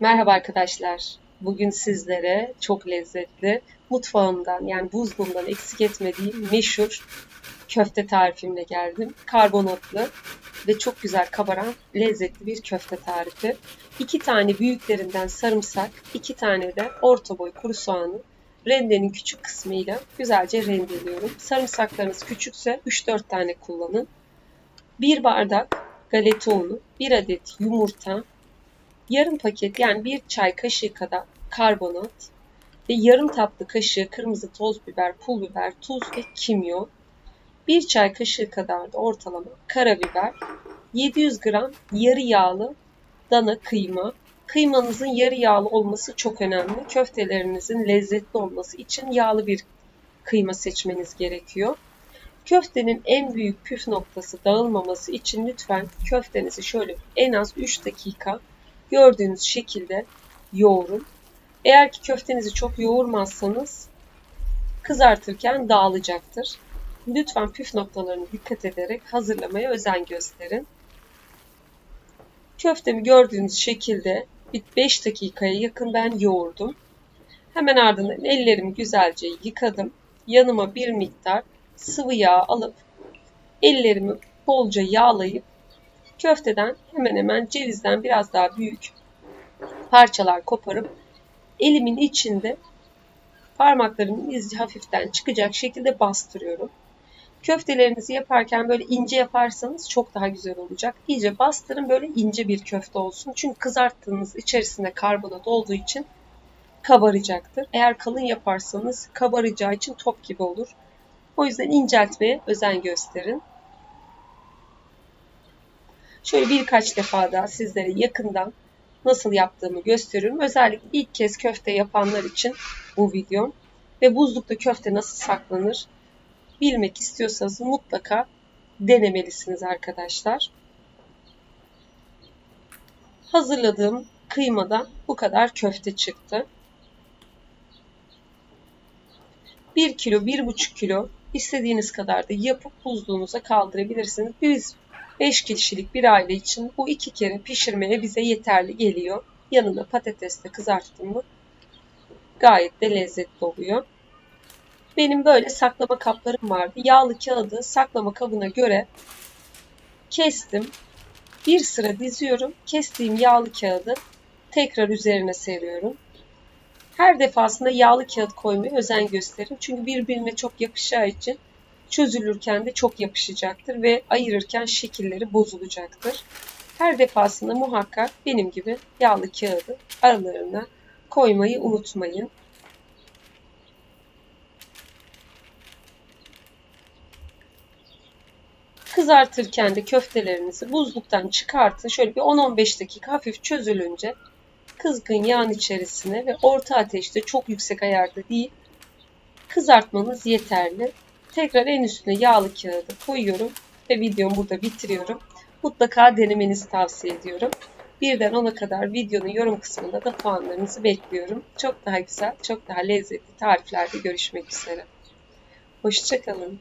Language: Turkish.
Merhaba arkadaşlar. Bugün sizlere çok lezzetli, mutfağımdan yani buzluğumdan eksik etmediğim meşhur köfte tarifimle geldim. Karbonatlı ve çok güzel kabaran lezzetli bir köfte tarifi. İki tane büyüklerinden sarımsak, iki tane de orta boy kuru soğanı rendenin küçük kısmıyla güzelce rendeliyorum. Sarımsaklarınız küçükse 3-4 tane kullanın. Bir bardak galeta unu, bir adet yumurta, yarım paket yani bir çay kaşığı kadar karbonat ve yarım tatlı kaşığı kırmızı toz biber, pul biber, tuz ve kimyon, bir çay kaşığı kadar da ortalama karabiber, 700 gram yarı yağlı dana kıyma. Kıymanızın yarı yağlı olması çok önemli. Köftelerinizin lezzetli olması için yağlı bir kıyma seçmeniz gerekiyor. Köftenin en büyük püf noktası dağılmaması için lütfen köftenizi şöyle en az 3 dakika gördüğünüz şekilde yoğurun. Eğer ki köftenizi çok yoğurmazsanız kızartırken dağılacaktır. Lütfen püf noktalarını dikkat ederek hazırlamaya özen gösterin. Köftemi gördüğünüz şekilde 5 dakikaya yakın ben yoğurdum. Hemen ardından ellerimi güzelce yıkadım. Yanıma bir miktar sıvı yağ alıp ellerimi bolca yağlayıp köfteden hemen hemen cevizden biraz daha büyük parçalar koparıp elimin içinde parmaklarımın izi hafiften çıkacak şekilde bastırıyorum. Köftelerinizi yaparken böyle ince yaparsanız çok daha güzel olacak. İyice bastırın böyle ince bir köfte olsun. Çünkü kızarttığınız içerisinde karbonat olduğu için kabaracaktır. Eğer kalın yaparsanız kabaracağı için top gibi olur. O yüzden inceltmeye özen gösterin. Şöyle birkaç defa daha sizlere yakından nasıl yaptığımı gösteriyorum. Özellikle ilk kez köfte yapanlar için bu videom. Ve buzlukta köfte nasıl saklanır bilmek istiyorsanız mutlaka denemelisiniz arkadaşlar. Hazırladığım kıymadan bu kadar köfte çıktı. 1 kilo, 1,5 kilo istediğiniz kadar da yapıp buzluğunuza kaldırabilirsiniz. Biz 5 kişilik bir aile için bu iki kere pişirmeye bize yeterli geliyor. Yanına patates de kızarttım mı gayet de lezzetli oluyor. Benim böyle saklama kaplarım vardı. Yağlı kağıdı saklama kabına göre kestim. Bir sıra diziyorum. Kestiğim yağlı kağıdı tekrar üzerine seriyorum. Her defasında yağlı kağıt koymaya özen gösterin. Çünkü birbirine çok yapışacağı için çözülürken de çok yapışacaktır ve ayırırken şekilleri bozulacaktır. Her defasında muhakkak benim gibi yağlı kağıdı aralarına koymayı unutmayın. Kızartırken de köftelerinizi buzluktan çıkartın. Şöyle bir 10-15 dakika hafif çözülünce kızgın yağın içerisine ve orta ateşte çok yüksek ayarda değil kızartmanız yeterli. Tekrar en üstüne yağlı kağıdı koyuyorum ve videomu burada bitiriyorum. Mutlaka denemenizi tavsiye ediyorum. Birden 10'a kadar videonun yorum kısmında da puanlarınızı bekliyorum. Çok daha güzel, çok daha lezzetli tariflerde görüşmek üzere. Hoşçakalın.